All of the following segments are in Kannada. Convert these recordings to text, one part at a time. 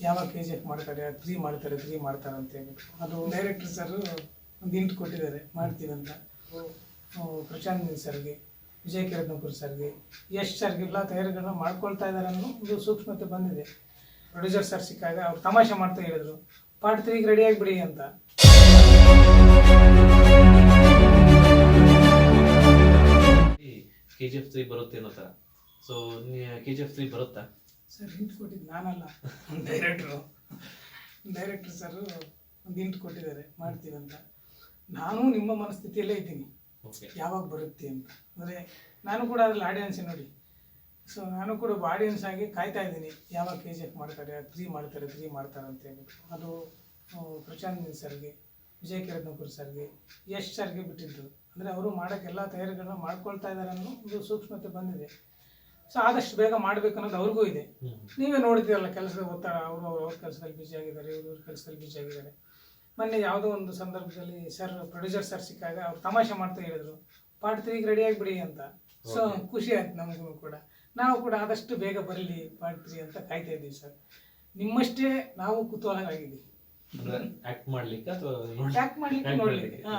ಯಾವಾಗ ಕೆ ಜಿ ಎಫ್ ಮಾಡ್ತಾರೆ ಫ್ರೀ ಮಾಡ್ತಾರೆ ಫ್ರೀ ಮಾಡ್ತಾರೆ ಅಂತ ಹೇಳ್ಬಿಟ್ಟು ಅದು ಡೈರೆಕ್ಟರ್ ಸರ್ ಒಂದು ಇಂಟ್ ಕೊಟ್ಟಿದ್ದಾರೆ ಮಾಡ್ತೀವಿ ಅಂತ. ಆ, ಪ್ರಶಾಂತ್ ನೀಲ್ ಸರ್ಗೆ ವಿಜಯ್ ಕಿರತ್ನಪುರ್ ಸರ್ಗೆ ಯಶ್ ಸರ್ಗೆ ಎಲ್ಲ ತಯಾರಿಗಳನ್ನ ಮಾಡ್ಕೊಳ್ತಾ ಇದ್ದಾರೆ ಅನ್ನೋ ಒಂದು ಸೂಕ್ಷ್ಮತೆ ಬಂದಿದೆ. ಪ್ರೊಡ್ಯೂಸರ್ ಸರ್ ಸಿಕ್ಕಾಗ ಅವ್ರು ತಮಾಷೆ ಮಾಡ್ತಾ ಹೇಳಿದ್ರು ಪಾರ್ಟ್ ತ್ರೀಗೆ ರೆಡಿ ಆಗಿಬಿಡಿ ಅಂತ. ಕೆ ಜಿ ಎಫ್ ತ್ರೀ ಬರುತ್ತೆ ಅನ್ನೋ ಥರ so K G F three ಬರುತ್ತಾ? ಸರ್ ಹಿಂಟ್ ಕೊಟ್ಟಿದ್ದು ನಾನಲ್ಲ. ಡೈರೆಕ್ಟ್ರು ಡೈರೆಕ್ಟ್ರ್ ಸರ್ ಒಂದು ಹಿಂಟ್ ಕೊಟ್ಟಿದ್ದಾರೆ. ಮಾಡ್ತೀವಿ ಅಂತ ನಾನು ನಿಮ್ಮ ಮನಸ್ಥಿತಿಯಲ್ಲೇ ಇದ್ದೀನಿ. ಯಾವಾಗ ಬರುತ್ತೆ ಅಂತ. ಅಂದರೆ ನಾನು ಕೂಡ ಅದ್ರಲ್ಲಿ ಆಡಿಯನ್ಸ್ ನೋಡಿ. ಸೊ ನಾನು ಕೂಡ ಆಡಿಯನ್ಸ್ ಆಗಿ ಕಾಯ್ತಾ ಇದ್ದೀನಿ. ಯಾವಾಗ ಕೆ ಜಿ ಎಫ್ ಮಾಡ್ತಾರೆ ತ್ರೀ ಮಾಡ್ತಾರೆ ತ್ರೀ ಮಾಡ್ತಾರೆ ಅಂತ ಹೇಳ್ಬಿಟ್ಟು. ಅದು ಪ್ರಶಾಂತ್ ಸರ್ಗೆ ವಿಜಯ್ ಕಿರತ್ನಕುರ್ ಸರ್ಗೆ ಯಶ್ ಸರ್ಗೆ ಬಿಟ್ಟಿದ್ದು. ಅಂದರೆ ಅವರು ಮಾಡೋಕ್ಕೆಲ್ಲ ತಯಾರಿಗಳನ್ನ ಮಾಡ್ಕೊಳ್ತಾ ಇದ್ದಾರೆ ಅನ್ನೋ ಒಂದು ಸೂಕ್ಷ್ಮತೆ ಬಂದಿದೆ. ಸೊ ಆದಷ್ಟು ಬೇಗ ಮಾಡ್ಬೇಕು ಅನ್ನೋದು ಅವ್ರಿಗೂ ಇದೆ. ನೀವೇ ನೋಡ್ತೀರಲ್ಲ ಕೆಲಸದ ಒತ್ತಡ ಅವರು ಅವ್ರ ಕೆಲಸದಲ್ಲಿ ಬಿಜಿ ಆಗಿದ್ದಾರೆ ಇವರು ಇವ್ರ ಕೆಲಸದಲ್ಲಿ ಬಿಜಿ ಆಗಿದ್ದಾರೆ. ಮೊನ್ನೆ ಯಾವುದೋ ಒಂದು ಸಂದರ್ಭದಲ್ಲಿ ಸರ್ ಪ್ರೊಡ್ಯೂಸರ್ ಸರ್ ಸಿಕ್ಕಾಗ ಅವ್ರು ತಮಾಷೆ ಮಾಡ್ತಾ ಹೇಳಿದ್ರು ಪಾರ್ಟ್ ತ್ರೀಗೆ ರೆಡಿ ಆಗಿಬಿಡಿ ಅಂತ. ಸೊ. ಖುಷಿ ಆಯ್ತು ನಮಗೂ ಕೂಡ. ನಾವು ಕೂಡ ಆದಷ್ಟು ಬೇಗ ಬರಲಿ ಪಾರ್ಟ್ ತ್ರೀ ಅಂತ ಕಾಯ್ತಾ ಇದ್ದೀವಿ ಸರ್ ನಿಮ್ಮಷ್ಟೇ ನಾವು ಕುತೂಹಲರಾಗಿದ್ದೀವಿ. ಆಕ್ಟ್ ಮಾಡ್ಲಿಕ್ಕೆ ನೋಡ್ಲಿಕ್ಕೆ ಹಾ.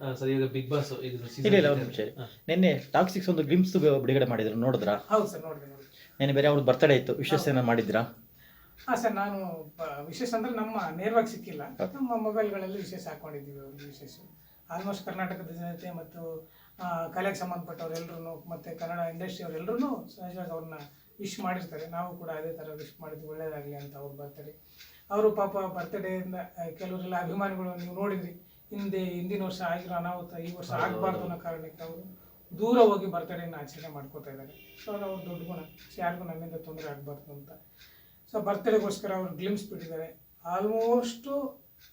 ಸರ್ ಈಗ ಬಿಗ್ ಬಾಸ್ ಇದು ಇಲ್ಲ ಇಲ್ಲ ಒಂದು ನಿಮಿಷ. ನಿನ್ನೆ ಟಾಕ್ಸಿಕ್ಸ್ ಒಂದು ಗ್ಲಿಮ್ಸ್ ಬಿಡುಗಡೆ ಮಾಡಿದ್ರು ನೋಡಿದ್ರಾ? ಹೌದು ಸರ್ ನೋಡಿದೆ ನೋಡಿ ನೆನ್ನೆ ಬೇರೆ ಅವ್ರ ಬರ್ತಡೇ ಇತ್ತು ವಿಶೇಷ ಏನ ಮಾಡಿದ್ರಾ? ಹಾ ಸರ್ ನಾನು ವಿಶೇಷ ಅಂದ್ರೆ ನಮ್ಮ ನೇರವಾಗಿ ಸಿಕ್ಕಿಲ್ಲ. ನಮ್ಮ ಮೊಬೈಲ್ಗಳಲ್ಲಿ ವಿಶೇಷ ಹಾಕೊಂಡಿದ್ದೀವಿ ಅವ್ರಿಗೆ ವಿಶೇಷ. ಆಲ್ಮೋಸ್ಟ್ ಕರ್ನಾಟಕದ ಜನತೆ ಮತ್ತು ಆ, ಕಲೆಗೆ ಸಂಬಂಧಪಟ್ಟವರೆಲ್ಲರೂ ಮತ್ತು ಕನ್ನಡ ಇಂಡಸ್ಟ್ರಿ ಅವರೆಲ್ಲರೂ ಸಹಜವಾಗಿ ಅವ್ರನ್ನ ವಿಶ್ ಮಾಡಿರ್ತಾರೆ. ನಾವು ಕೂಡ ಅದೇ ಥರ ವಿಶ್ ಮಾಡಿದ್ವಿ ಒಳ್ಳೇದಾಗಲಿ ಅಂತ ಅವ್ರು ಬರ್ತಾರೆ ಅವರು ಪಾಪ ಬರ್ತಡೇಯಿಂದ ಕೆಲವರೆಲ್ಲ ಅಭಿಮಾನಿಗಳು ನೀವು ನೋಡಿದ್ರಿ. ಹಿಂದೆ ಹಿಂದಿನ ವರ್ಷ ಆಗಿರೋ ಅನಾಹುತ ಈ ವರ್ಷ ಆಗಬಾರ್ದು ಅನ್ನೋ ಕಾರಣಕ್ಕೆ ಅವರು ದೂರ ಹೋಗಿ ಬರ್ತಡೆಯನ್ನು ಆಚರಣೆ ಮಾಡ್ಕೋತಾ ಇದ್ದಾರೆ. ಸೊ ಅದು ಅವ್ರ ದೊಡ್ಡ ಗುಣ. ಯಾರಿಗೂ ನಮ್ಮಿಂದ ತೊಂದರೆ ಆಗಬಾರ್ದು ಅಂತ. ಸೊ ಬರ್ತಡೆಗೋಸ್ಕರ ಅವರು ಗ್ಲಿಮ್ಸ್ ಬಿಟ್ಟಿದ್ದಾರೆ. ಆಲ್ಮೋಸ್ಟು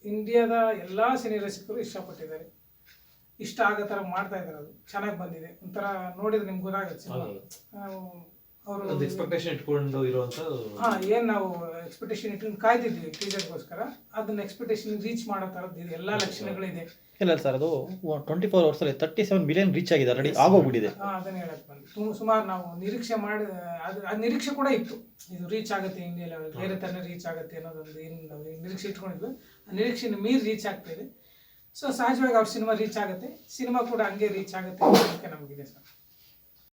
ಇಂಡಿಯಾದ ಎಲ್ಲ ಸಿನಿ ರಸಿಕರು ಇಷ್ಟಪಟ್ಟಿದ್ದಾರೆ. ಇಷ್ಟ ಆಗೋ ಥರ ಮಾಡ್ತಾ ಇದ್ದಾರೆ ಅದು. ಚೆನ್ನಾಗಿ ಬಂದಿದೆ. ಒಂಥರ ನೋಡಿದ್ರೆ ನಿಮ್ಗೆ ಗೊತ್ತಾಗುತ್ತೆ. ಒಂದು ಎಕ್ಸ್ಪೆಕ್ಟೇಷನ್ ಇಟ್ಕೊಂಡು ಇರುವಂತ ಹಾ ಏನು ನಾವು ಎಕ್ಸ್ಪೆಕ್ಟೇಷನ್ ಇಟ್ಕೊಂಡು ಕಾಯ್ತಿದ್ವಿ ಟೀಚರ್ಗೋಸ್ಕರ. ಅದನ್ನ ಎಕ್ಸ್ಪೆಕ್ಟೇಷನ್ ರೀಚ್ ಮಾಡೋ ಥರದ್ದು ಇದೆ. ಎಲ್ಲ ಲಕ್ಷಣಗಳಿದೆ ಇಲ್ಲ ಸರ್ ಅದು ಟ್ವೆಂಟಿ ಫೋರ್ ಅವರ್ಸಲ್ಲಿ ತರ್ಟಿ ಸೆವೆನ್ ಬಿಲಿಯನ್ ರೀಚ್ ಆಗಿದೆ ಆಲ್ರೆಡಿ ಆಗೋಗ್ಬಿಟ್ಟಿದೆ. ಹಾ ಅದನ್ನ ಹೇಳಕ್ ಬಂದು. ತುಂಬ ಸುಮಾರು ನಾವು ನಿರೀಕ್ಷೆ ಮಾಡಿ ಅದು ಅದು ನಿರೀಕ್ಷೆ ಕೂಡ ಇತ್ತು. ಇದು ರೀಚ್ ಆಗುತ್ತೆ ಇಂಡಿಯಾ ಲೆವೆಲ್ ಬೇರೆ ಥರ ರೀಚ್ ಆಗುತ್ತೆ ಅನ್ನೋದೊಂದು ಏನು ನಾವು ನಿರೀಕ್ಷೆ ಇಟ್ಕೊಂಡಿದ್ವಿ. ಆ ನಿರೀಕ್ಷೆನ ಮೀರಿ ರೀಚ್ ಆಗ್ತಾ ಇದೆ. ಸೊ ಸಹಜವಾಗಿ ಅವ್ರ ಸಿನಿಮಾ ರೀಚ್ ಆಗುತ್ತೆ. ಸಿನಿಮಾ ಕೂಡ ಹಂಗೆ ರೀಚ್ ಆಗುತ್ತೆ ಅನ್ನೋದಕ್ಕೆ ನಮಗಿದೆ ಸರ್.